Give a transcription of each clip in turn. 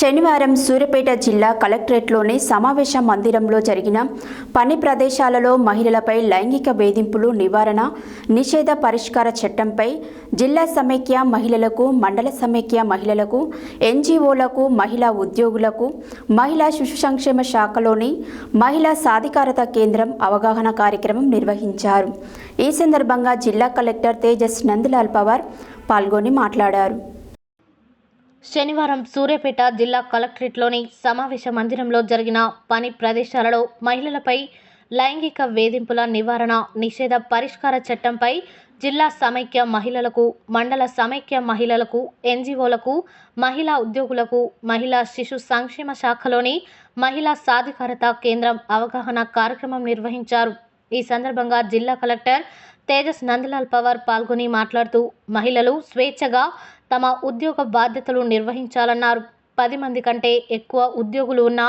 శనివారం సూర్యాపేట జిల్లా కలెక్టరేట్లోని సమావేశ మందిరంలో జరిగిన పని ప్రదేశాలలో మహిళలపై లైంగిక వేధింపులు నివారణ నిషేధ పరిష్కార చట్టంపై జిల్లా సమైక్య మహిళలకు మండల సమైక్య మహిళలకు ఎన్జీఓలకు మహిళా ఉద్యోగులకు మహిళా శిశు సంక్షేమ శాఖలోని మహిళా సాధికారత కేంద్రం అవగాహన కార్యక్రమం నిర్వహించారు. ఈ సందర్భంగా జిల్లా కలెక్టర్ తేజస్ నందలాల్ పవార్ పాల్గొని మాట్లాడారు. శనివారం సూర్యాపేట జిల్లా కలెక్టరేట్లోని సమావేశ మందిరంలో జరిగిన పని ప్రదేశాలలో మహిళలపై లైంగిక వేధింపుల నివారణ నిషేధ పరిష్కార చట్టంపై జిల్లా సమైక్య మహిళలకు మండల సమైక్య మహిళలకు ఎన్జీఓలకు మహిళా ఉద్యోగులకు మహిళా శిశు సంక్షేమ శాఖలోని మహిళా సాధికారత కేంద్రం అవగాహన కార్యక్రమం నిర్వహించారు. ఈ సందర్భంగా జిల్లా కలెక్టర్ తేజస్ నందలాల్ పవార్ పాల్గొని మాట్లాడుతూ మహిళలు స్వేచ్ఛగా తమ ఉద్యోగ బాధ్యతలు నిర్వహించాలన్నారు. పది మంది కంటే ఎక్కువ ఉద్యోగులు ఉన్న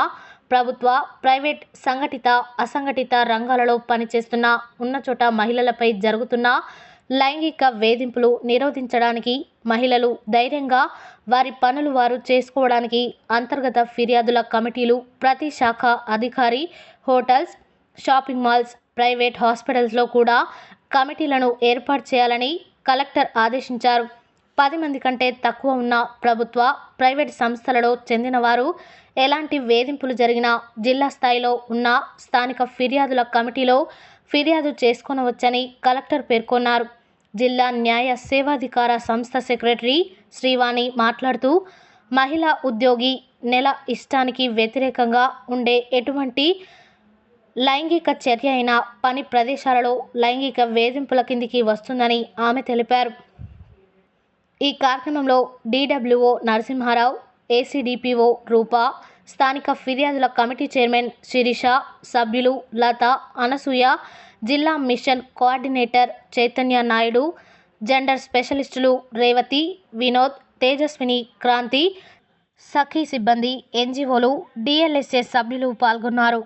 ప్రభుత్వ ప్రైవేట్ సంఘటిత అసంఘటిత రంగాలలో పనిచేస్తున్న ఉన్న చోట మహిళలపై జరుగుతున్న లైంగిక వేధింపులు నిరోధించడానికి మహిళలు ధైర్యంగా వారి పనులు వారు చేసుకోవడానికి అంతర్గత ఫిర్యాదుల కమిటీలు ప్రతి శాఖ అధికారి హోటల్స్ షాపింగ్ మాల్స్ ప్రైవేట్ హాస్పిటల్స్లో కూడా కమిటీలను ఏర్పాటు చేయాలని కలెక్టర్ ఆదేశించారు. పది మంది కంటే తక్కువ ఉన్న ప్రభుత్వ ప్రైవేట్ సంస్థలలో చెందినవారు ఎలాంటి వేధింపులు జరిగినా జిల్లా స్థాయిలో ఉన్న స్థానిక ఫిర్యాదుల కమిటీలో ఫిర్యాదు చేసుకొనవచ్చని కలెక్టర్ పేర్కొన్నారు. జిల్లా న్యాయ సేవాధికార సంస్థ సెక్రటరీ శ్రీవాణి మాట్లాడుతూ మహిళా ఉద్యోగి నెల ఇష్టానికి వ్యతిరేకంగా ఉండే ఎటువంటి లైంగిక చర్య అయిన పని ప్రదేశాలలో లైంగిక వేధింపుల కిందికి వస్తుందని ఆమె తెలిపారు. ఈ కార్యక్రమంలో డీడబ్ల్యూఓ నరసింహారావు ఏసీడీపీఓ రూపా స్థానిక ఫిర్యాదుల కమిటీ చైర్మన్ శిరీష సభ్యులు లత అనసూయ జిల్లా mission coordinator Chaitanya Naidu gender స్పెషలిస్టులు Revathi Vinod Tejaswini Kranti Sakhi సిబ్బంది ఎన్జిఓలు డిఎల్ఎస్ఎస్ సభ్యులు పాల్గొన్నారు.